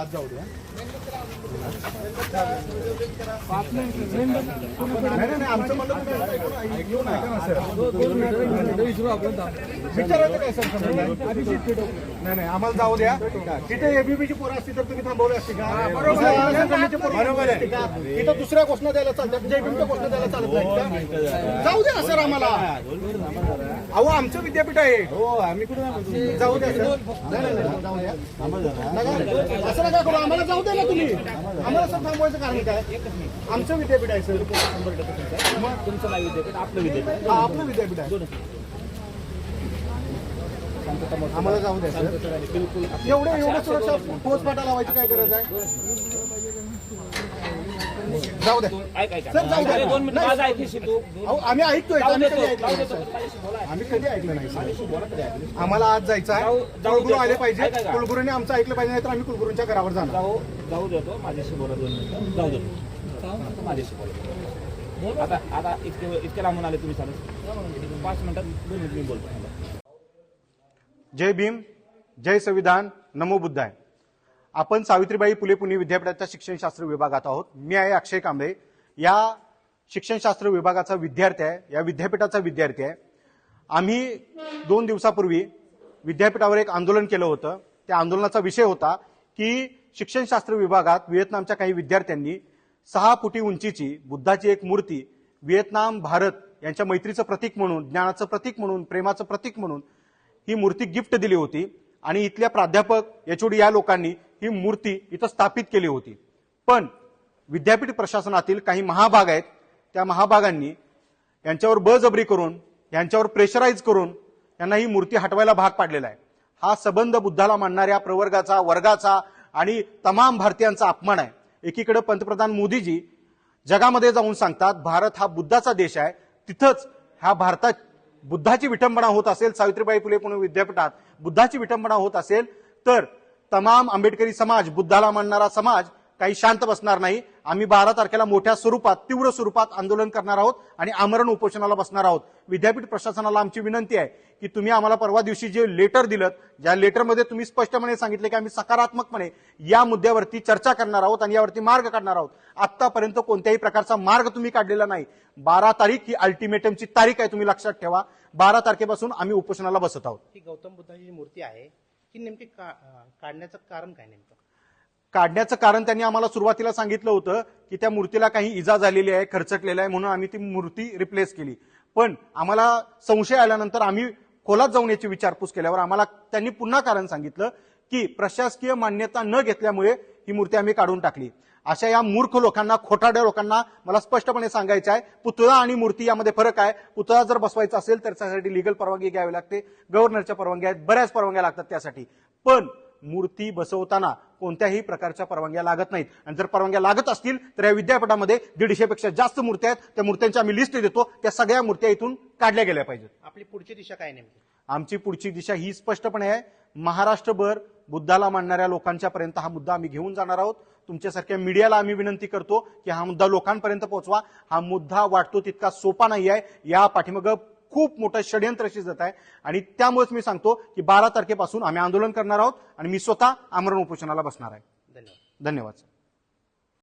आज जाऊ द्या. नाही नाही आमचं. विचारायचं काय सर नाही नाही, आम्हाला जाऊ द्या. तिथे एबीबीची पोरं असती तर तुम्ही थांबवले असते का? असती का? तिथं दुसऱ्या घोषणा द्यायला चालतात जयभीमच्या घोषणा द्यायला चालत नाही का? जाऊ द्या सर आम्हाला. अहो आमचं विद्यापीठ आहे. हो आम्ही कुठे जाऊ? द्या सर. नाही नाही, नाही जाऊ द्या. नका- असं नका करू. आम्हाला जाऊ द्या ना तुम्ही. आम्हाला सर थांबवायचं कारण काय? आमचं विद्यापीठ आहे सर. शंभर टक्के तुमचं. नाही विद्यापीठ आपलं विद्यापीठ. आपलं विद्यापीठ आहे. आम्हाला जाऊ द्या सर. बिलकुल. एवढे एवढं सुरक्षा फौजफाटा लावायची काय गरज आहे? जाऊ द्या. सर, जाऊ द्या. अहो आम्ही ऐकतोय आम्ही कधी ऐकलं नाही, सर. आम्ही कधी ऐकलं सर. आम्हाला आज जायचं आहे. जाऊ- कुलगुरू देतो. आले पाहिजे ऐका? कुलगुरूने आमचं ऐकलं पाहिजे नाही तर आम्ही कुलगुरूंच्या घरावर जाणार. जाऊ जाऊ देतो. माझ्याशी बोला दोन मिनिटं. जाऊ देतो. माझ्याशी बोला. आता आता इतके इतके लांबून आले तुम्ही चालत पाच मिनिटात दोन मिनिट मी बोलतो. जय भीम जय संविधान नमो बुद्धाय. आपण सावित्रीबाई फुले पुणे विद्यापीठाच्या शिक्षणशास्त्र विभागात आहोत. मी आहे अक्षय कांबळे. या शिक्षणशास्त्र विभागाचा विद्यार्थी आहे या विद्यापीठाचा विद्यार्थी आहे. आम्ही दोन दिवसापूर्वी विद्यापीठावर एक आंदोलन केलं होतं. त्या आंदोलनाचा विषय होता की शिक्षणशास्त्र विभागात व्हिएतनामच्या काही विद्यार्थ्यांनी सहा फुटी उंचीची बुद्धाची एक मूर्ती व्हिएतनाम भारत यांच्या मैत्रीचं प्रतीक म्हणून ज्ञानाचं प्रतीक म्हणून प्रेमाचं प्रतीक म्हणून ही मूर्ती गिफ्ट दिली होती आणि इथल्या प्राध्यापक एचओडी या लोकांनी ही मूर्ती इथं स्थापित केली होती. पण विद्यापीठ प्रशासनातील काही महाभाग आहेत त्या महाभागांनी यांच्यावर बळजबरी करून यांच्यावर प्रेशराईज करून यांना ही मूर्ती हटवायला भाग पाडलेला आहे. हा सबंध बुद्धाला मानणाऱ्या प्रवर्गाचा वर्गाचा आणि तमाम भारतीयांचा अपमान आहे. एकीकडे पंतप्रधान मोदीजी जगामध्ये जाऊन सांगतात भारत हा बुद्धाचा देश आहे तिथंच ह्या भारतात बुद्धाची विटंबना होत असेल सावित्रीबाई फुले पुणे विद्यापीठात बुद्धाची विटंबना होत असेल तर तमाम आंबेडकरी समाज बुद्धाला मानणारा समाज काही शांत बसणार नाही. आम्ही बारा तारखेला मोठ्या स्वरूपात तीव्र स्वरूपात आंदोलन करणार आहोत आणि आमरण उपोषणाला बसणार आहोत. विद्यापीठ प्रशासनाला आमची विनंती आहे की तुम्ही आम्हाला परवा दिवशी जे लेटर दिलं ज्या लेटरमध्ये तुम्ही स्पष्टपणे सांगितले की आम्ही सकारात्मकपणे या मुद्द्यावरती चर्चा करणार आहोत आणि यावरती मार्ग काढणार आहोत. आतापर्यंत कोणत्याही प्रकारचा मार्ग तुम्ही काढलेला नाही. बारा तारीख ही अल्टिमेटमची तारीख आहे तुम्ही लक्षात ठेवा. बारा तारखेपासून आम्ही उपोषणाला बसत आहोत. ही गौतम बुद्धांची मूर्ती आहे की नेमकी का काढण्याचं कारण काय नेमकं? काढण्याचं कारण त्यांनी आम्हाला सुरुवातीला सांगितलं होतं की त्या मूर्तीला काही इजा झालेली आहे खर्चटलेला आहे म्हणून आम्ही ती मूर्ती रिप्लेस केली. पण आम्हाला संशय आल्यानंतर आम्ही खोलात जाऊन याची विचारपूस केल्यावर आम्हाला त्यांनी पुन्हा कारण सांगितलं की प्रशासकीय मान्यता न घेतल्यामुळे ही मूर्ती आम्ही काढून टाकली. अशा या मूर्ख लोकांना खोटाड्या लोकांना मला स्पष्टपणे सांगायचं आहे पुतळा आणि मूर्ती यामध्ये फरक आहे. पुतळा जर बसवायचा असेल तर त्यासाठी लिगल परवानगी घ्यावी लागते. गव्हर्नरच्या परवानग्या आहेत बऱ्याच परवानग्या लागतात त्यासाठी. पण मूर्ती बसवताना कोणत्याही प्रकारच्या परवानग्या लागत नाहीत. आणि जर परवानग्या लागत असतील तर या विद्यापीठामध्ये दीडशेपेक्षा जास्त मूर्त्या आहेत. त्या मूर्त्यांची आम्ही लिस्ट देतो. त्या सगळ्या मूर्त्या इथून काढल्या गेल्या पाहिजेत. आपली पुढची दिशा काय नेमकी? आमची पुढची दिशा ही स्पष्टपणे आहे. महाराष्ट्रभर बुद्धाला मानणाऱ्या लोकांच्या पर्यंत हा मुद्दा आम्ही घेऊन जाणार आहोत. तुमच्यासारख्या मीडियाला आम्ही विनंती करतो की हा मुद्दा लोकांपर्यंत पोहोचवा. हा मुद्दा वाटतो तितका सोपा नाही आहे. या पाठीमागं खूप मोठं षडयंत्र शिजत आहे. आणि त्यामुळेच मी सांगतो की बारा तारखेपासून आम्ही आंदोलन करणार आहोत आणि मी स्वतः आमरण उपोषणाला बसणार आहे. धन्यवाद. धन्यवाद